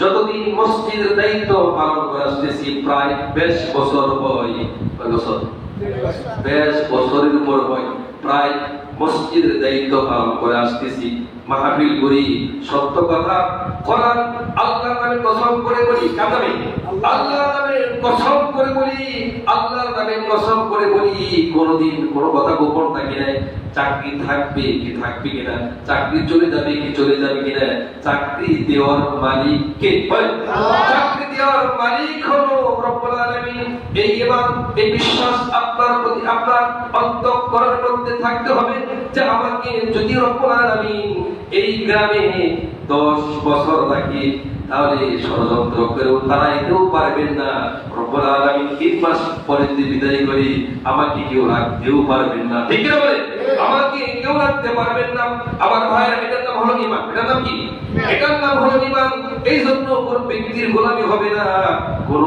যতদিন মসজিদের দায়িত্ব পালন করে আসতেছি, প্রায় বেশ বছর হয়। বছর? বেশ বছরের উপর হয়। প্রায় মসজিদের দায়িত্ব পালন করে আসতেছি। মাহফিল করি, সত্য কথা কোরআন নামে কসম করে বলি আল্লাহর নামে কসম করে বলি, আল্লাহর নামে কসম করে বলি, কোনদিন কোনো কথা গোপন থাকি নাই। চাকরি থাকবে কি থাকবে কিনা চাকরি চলে যাবে কি চলে যাবে কিনা চাকরি দেওয়ার মালিক কে? চাকরি দেওয়ার মালিক হলো রব্বুল আলামিন। এই ইমান এই বিশ্বাস আপনার প্রতি আপনার অন্তঃকরণের মধ্যে থাকতে হবে যে আমাকে যদি রব্বুল আলামিন এই গ্রামে দশ বছর রাখি তাহলে ষড়যন্ত্র করেও তারাইতেও পারবেন না। রব্বুল আলামিন তিন মাস পরে যদি বিদায় করি আমাকে কেউ রাখতেও পারবেন না। ঠিক বলে আমাকে কেউ রাখতে পারবেন না। আমার ভাইয়ের এটার নাম হলো ইমান এটার নাম কি? এটার নাম হলো ইমান এই জন্য কোন ব্যক্তির গোলামি হবে না। কোন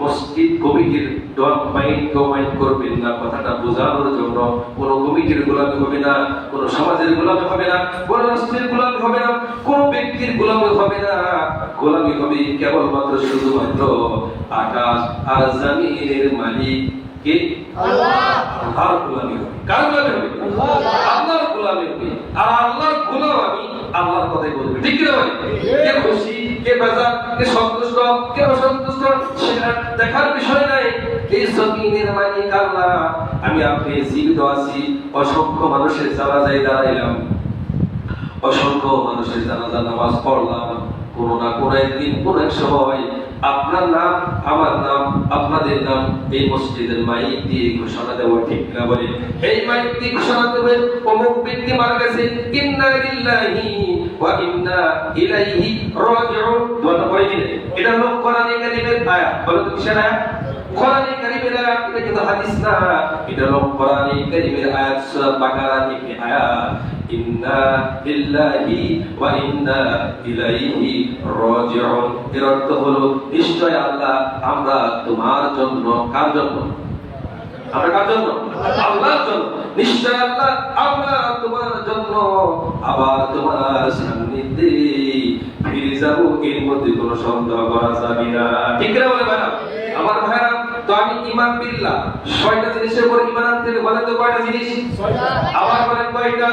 মসজিদ কমিটির ডন মাইন্ড মাইন্ড করবেন না। কথাটা বোঝানোর জন্য কোন কমিটির গোলামি হবে না। কোন সমাজের গোলামি হবে না। কোন রাষ্ট্রের গোলামি হবে না কোন ব্যক্তির গোলামি হবে না গোলামি হবে কেবলমাত্র শুধুমাত্র আকাশ আর জমিনের মালিক কে আল্লাহর গোলামি হবে। কার গোলামি হবে? আল্লাহর গোলামি হবে। আর আল্লাহর গোলাম আমি আল্লাহর কথাই বলবে। ঠিক কি না ভাই কে খুশি কে বেজার কে সন্তুষ্ট কে অসন্তুষ্ট সেটা দেখার বিষয় নাই। এই জমিনের মালিক আল্লাহ? আমি আপনি জীবিত আছি। অসংখ্য মানুষের জানাজায় দাঁড়াইলাম। অসংখ্য মানুষের জানাজা নামাজ পড়লাম। কোনো না কোনো একদিন কোন এক সময় আপনার নাম, আমার নাম, আপনাদের নাম এই মসজিদের মাইক দিয়ে ঘোষণা দেওয়া ঠিক না বলে এই মাইক দিয়ে ঘোষণা দেবে অমুক ব্যক্তি মারা গেছে। ইন্না লিল্লাহি ওয়া ইন্না ইলাইহি রাজিউন। দোয়াটা পড়ে দিলে এটা হলো কোরআনে কারীমের আয়াত। বলো তো কিসের আয়াত? কারীমের আয়াত, এটা কিন্তু হাদিস না। এটা হলো কোরআনে কারীমের আয়াত, সূরা বাকারা থেকে আয়াত। ইন্না লিল্লাহি ওয়া ইন্না ইলাইহি রাজিউন। এর অর্থ হলো, নিশ্চয় আল্লাহ আমরা তোমার জন্য কার জন্য? আমরা কার জন্য? আল্লাহর জন্য। নিশ্চয় আল্লাহ আমরা তোমার জন্য। আবার তোমার সান্নিধ্যে ফিরে যাব, এর মধ্যে কোনো সন্দেহ করা যাবে না। ঠিক না বলে ম্যাডাম আমার ভাইরা তো আমি ইমান বিল্লাহ ছয়টা জিনিসের উপর ইমান আনতে হবে বলেন তো কয়টা জিনিস? আবার বলেন কয়টা?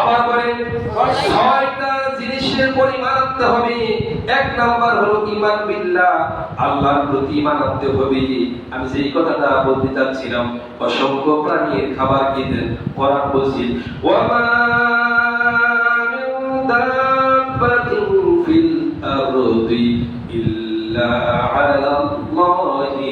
আবার বলেন ছয়টা। জিনিসের উপর ইমান আনতে হবে। এক নাম্বার হলো ইমান বিল্লাহ আল্লাহর প্রতি ইমান আনতে হবে। আমি যেই কথাটা বলতে চাচ্ছিলাম অসংখ্য প্রাণীর খাবার খেতেন কোরআন বলছি ওয়ামা দাব্বাতিন ফিল আরদি ইল্লা আলাল্লাহি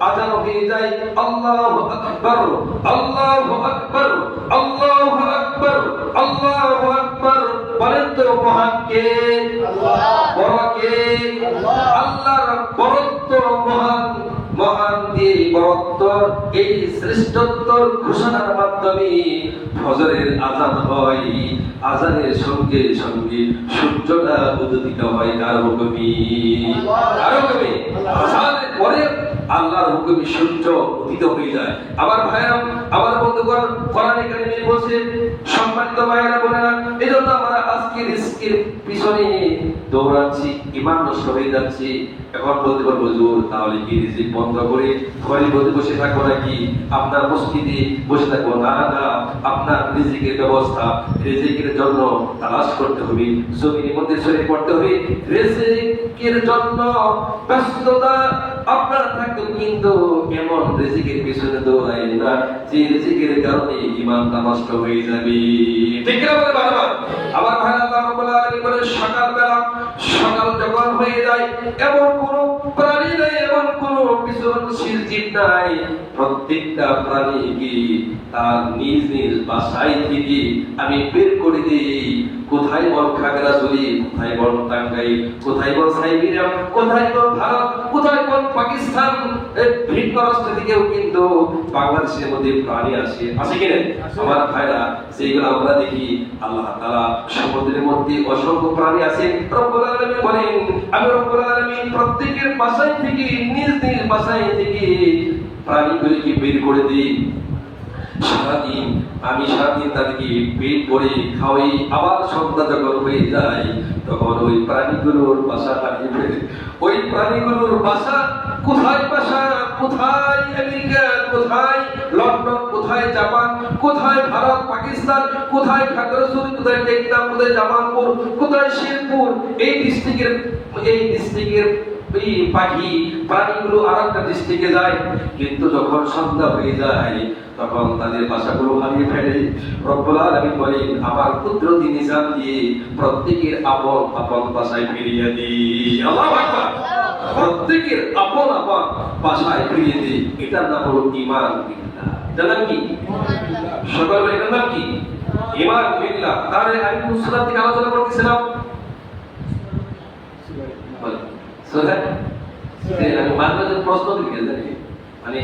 আজান হয়ে যায় আল্লাহু আকবার আল্লাহু আকবার আল্লাহু আকবার আল্লাহু আকবার। বলেন তো মহান কে? বড় কে? আল্লাহর বরত্ব মহান মহান দিয়ে বরত্ব এই শ্রেষ্ঠত্বর ঘোষণার মাধ্যমে ফজরের আজান হয়। আজানের সঙ্গে সঙ্গে সূর্যটা উদিত হয়। কার হুকুমি কার হুকুমি আজানের পরে আল্লাহর হুকুমে সূর্য উদিত হয়ে যায়। আমার ভাইরা আমার বন্ধুগণ, কোরআনে কারিমে বলছে, সম্মানিত ভাইরা বোনেরা, এজন্য আমরা আজকে রিস্কের পিছনে দৌড়াচ্ছি ইমান নষ্ট হয়ে যাচ্ছে। এখন বলতে পারব জোর তাহলে কি রিজিক বন্ধ করে ঘরে বসে বসে থাকব নাকি? আপনার মসজিদে বসে থাকব না না আপনার রিজিকের ব্যবস্থা, রিজিকের জন্য তালাশ করতে হবে, জমিনের মধ্যে সরে পড়তে হবে। রিজিকের জন্য ব্যস্ততা আপনার থাকবে কিন্তু এমন রিজিকের পিছনে দৌড়াই না। যে রিজিকের কারণে ইমানটা নষ্ট হয়ে যাবে। ঠিক না বলে বারবার আমার ভাই আল্লাহ রাব্বুল আলামিন বলেন, সকালবেলা সকাল যখন হয়ে যায়, এমন কোন প্রাণী নাই, এমন কোন বিচরণশীল জীব নাই। প্রত্যেকটা প্রাণীকে তার নিজ নিজ বাসায় থেকে আমি বের করে দিই। কোথায় বল কোথায় বল টাঙ্গাই কোথায় বল সাইবেরিয়া, কোথায় বল ভারত, কোথায় বল পাকিস্তান ভিন্ন থেকেও কিন্তু বাংলাদেশের মধ্যে প্রাণী আসে। আসে কিনা আমার ভাইরা সেইগুলো আমরা দেখি, আল্লাহ তাআলা সমুদ্রের মধ্যে অসংখ্য প্রাণী আছে। রব্বুল বলেন, আমি রব্বুল প্রত্যেকের বাসায় থেকে, নিজ নিজ বাসায় থেকে প্রাণীগুলিকে বের করে দিই। সারাদিন আমি সারাদিন তাদেরকে পেট খাওয়াই, আবার সন্ধ্যা যখন হয়ে যায়, তখন ওই প্রাণীগুলোর বাসা লাগবে ওই প্রাণীগুলোর বাসা কোথায় বাসা? কোথায় আমেরিকা, কোথায় লন্ডন, কোথায় জাপান, কোথায় ভারত, পাকিস্তান, কোথায় খাগড়াছড়ি কোথায় কোথায় জামালপুর, কোথায় এই ডিস্ট্রিক্টের এই ডিস্ট্রিক্টের এই পাখি, প্রাণীগুলো আর একটা যায়। কিন্তু যখন সন্ধ্যা হয়ে যায়, তখন তাদের বাসাগুলো হারিয়ে ফেলে। রব্বুল আলামিন বলেন, আমার কুদরতি নিজাম দিয়ে প্রত্যেকের আপন আপন বাসায় ফিরিয়ে দিই। আকবার। প্রত্যেকের আপন আপন বাসায় ফিরিয়ে দিই এটার নাম হলো ইমান কি সকাল এটার নাম কি ইমান তাহলে আমি মুসলাম থেকে আলোচনা করতেছিলাম মাঝে প্রশ্ন দিকে জানি মানে